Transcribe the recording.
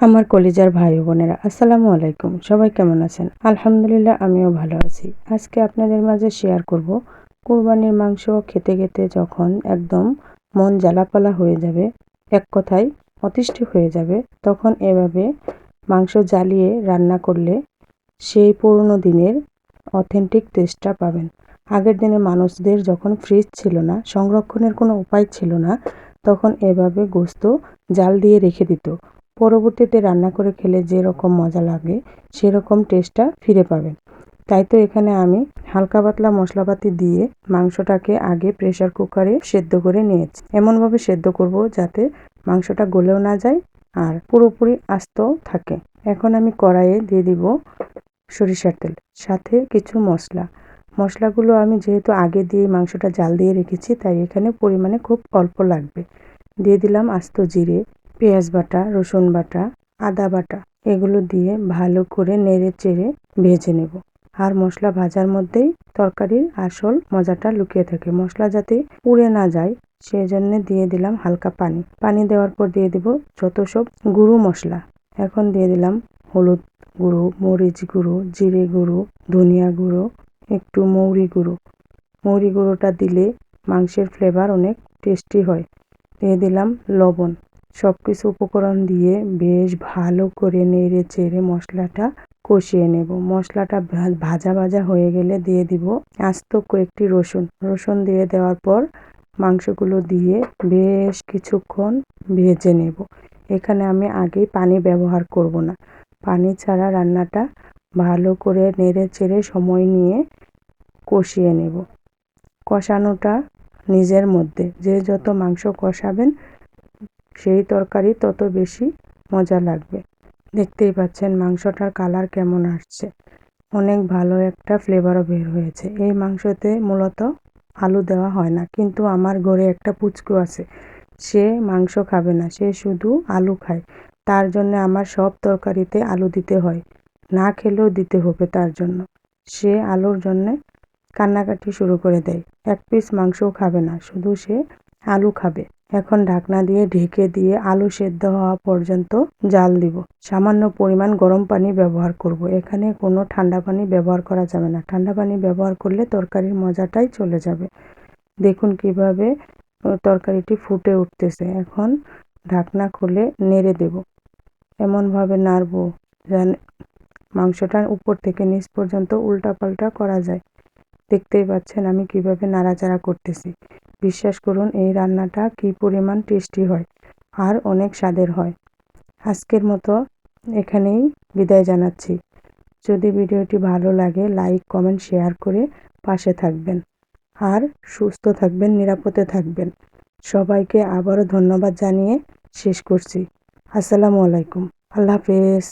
আমার কলিজার ভাই বোনেরা, আসসালামু আলাইকুম। সবাই কেমন আছেন? আলহামদুলিল্লাহ, আমিও ভালো আছি। আজকে আপনাদের মাঝে শেয়ার করব কুরবানির মাংস খেতে খেতে যখন একদম মন জ্বালাপালা হয়ে যাবে, এক কথায় অতিষ্ঠ হয়ে যাবে, তখন এভাবে মাংস জ্বালিয়ে রান্না করলে সেই পুরনো দিনের অথেন্টিক টেস্টটা পাবেন। আগের দিনের মানুষদের যখন ফ্রিজ ছিল না, সংরক্ষণের কোনো উপায় ছিল না, তখন এভাবে গোস্ত জাল দিয়ে রেখে দিত। পরবর্তীতে রান্না করে খেলে যেরকম মজা লাগে সেরকম টেস্টটা ফিরে পাবেন। তাই তো এখানে আমি হালকা পাতলা মশলাপাতি দিয়ে মাংসটাকে আগে প্রেশার কুকারে সেদ্ধ করে নিয়েছি। এমনভাবে সেদ্ধ করব যাতে মাংসটা গলেও না যায় আর পুরোপুরি আস্ত থাকে। এখন আমি কড়াইয়ে দিয়ে দিব সরিষার তেল, সাথে কিছু মশলা। মশলাগুলো আমি যেহেতু আগে দিয়ে মাংসটা জাল দিয়ে রেখেছি, তাই এখানে পরিমাণে খুব অল্প লাগবে। দিয়ে দিলাম আস্ত জিরে পেঁয়াজ বাটা, রসুন বাটা, আদা বাটা, এগুলো দিয়ে ভালো করে নেড়ে চেড়ে ভেজে নেব। আর মশলা ভাজার মধ্যেই তরকারির আসল মজাটা লুকিয়ে থাকে। মশলা যাতে পুড়ে না যায় সেই জন্য দিয়ে দিলাম হালকা পানি। পানি দেওয়ার পর দিয়ে দিব যত সব গুঁড়ো মশলা। এখন দিয়ে দিলাম হলুদ গুঁড়ো, মরিচ গুঁড়ো, জিরে গুঁড়ো, ধনিয়া গুঁড়ো, একটু মৌরি গুঁড়ো। মৌরি গুঁড়োটা দিলে মাংসের ফ্লেভার অনেক টেস্টি হয়। দিয়ে দিলাম লবণ। সব কিছু উপকরণ দিয়ে বেশ ভালো করে নেড়ে চেড়ে মশলাটা কষিয়ে নেব। মশলাটা ভাজা ভাজা হয়ে গেলে দিয়ে দিব আস্ত কয়েকটি রসুন। রসুন দিয়ে দেওয়ার পর মাংসগুলো দিয়ে বেশ কিছুক্ষণ ভেজে নেব। এখানে আমি আগেই পানি ব্যবহার করব না। পানি ছাড়া রান্নাটা ভালো করে নেড়ে চেড়ে সময় নিয়ে কষিয়ে নেব। কষানোটা নিজের মধ্যে। যে যত মাংস কষাবেন সেই তরকারি তত বেশি মজা লাগবে। দেখতেই পাচ্ছেন মাংসটার কালার কেমন আসছে। অনেক ভালো একটা ফ্লেভারও বের হয়েছে। এই মাংসতে মূলত আলু দেওয়া হয় না। কিন্তু আমার ঘরে একটা পুচকু আছে। সে মাংস খাবে না। সে শুধু আলু খায়। তার জন্য আমার সব তরকারিতে আলু দিতে হয়। না খেলেও দিতে হবে তার জন্য। সে আলুর জন্যে কান্নাকাটি শুরু করে দেয়। এক পিস মাংসও খাবে না। শুধু সে আলু খাবে। এখন ঢাকনা দিয়ে ঢেকে দিয়ে আলু সেদ্ধ হওয়া পর্যন্ত জাল দিব। সামান্য পরিমাণ গরম পানি ব্যবহার করব। এখানে কোনো ঠান্ডা পানি ব্যবহার করা যাবে না। ঠান্ডা পানি ব্যবহার করলে তরকারির মজাটাই চলে যাবে। দেখুন কীভাবে তরকারিটি ফুটে উঠতেছে। এখন ঢাকনা খুলে নেড়ে দেব। এমনভাবে নাড়ব যেন মাংসটা উপর থেকে নিচ পর্যন্ত উল্টাপাল্টা করা যায়। দেখতেই পাচ্ছেন আমি কীভাবে নাড়াচাড়া করতেছি। বিশ্বাস করুন, এই রান্নাটা কি পরিমাণ টেস্টি হয় আর অনেক স্বাদের হয়। আজকের মতো এখানেই বিদায় জানাচ্ছি। যদি ভিডিওটি ভালো লাগে, লাইক, কমেন্ট, শেয়ার করে পাশে থাকবেন। আর সুস্থ থাকবেন, নিরাপদে থাকবেন। সবাইকে আবারও ধন্যবাদ জানিয়ে শেষ করছি। আসসালামু আলাইকুম। আল্লাহ হাফেজ।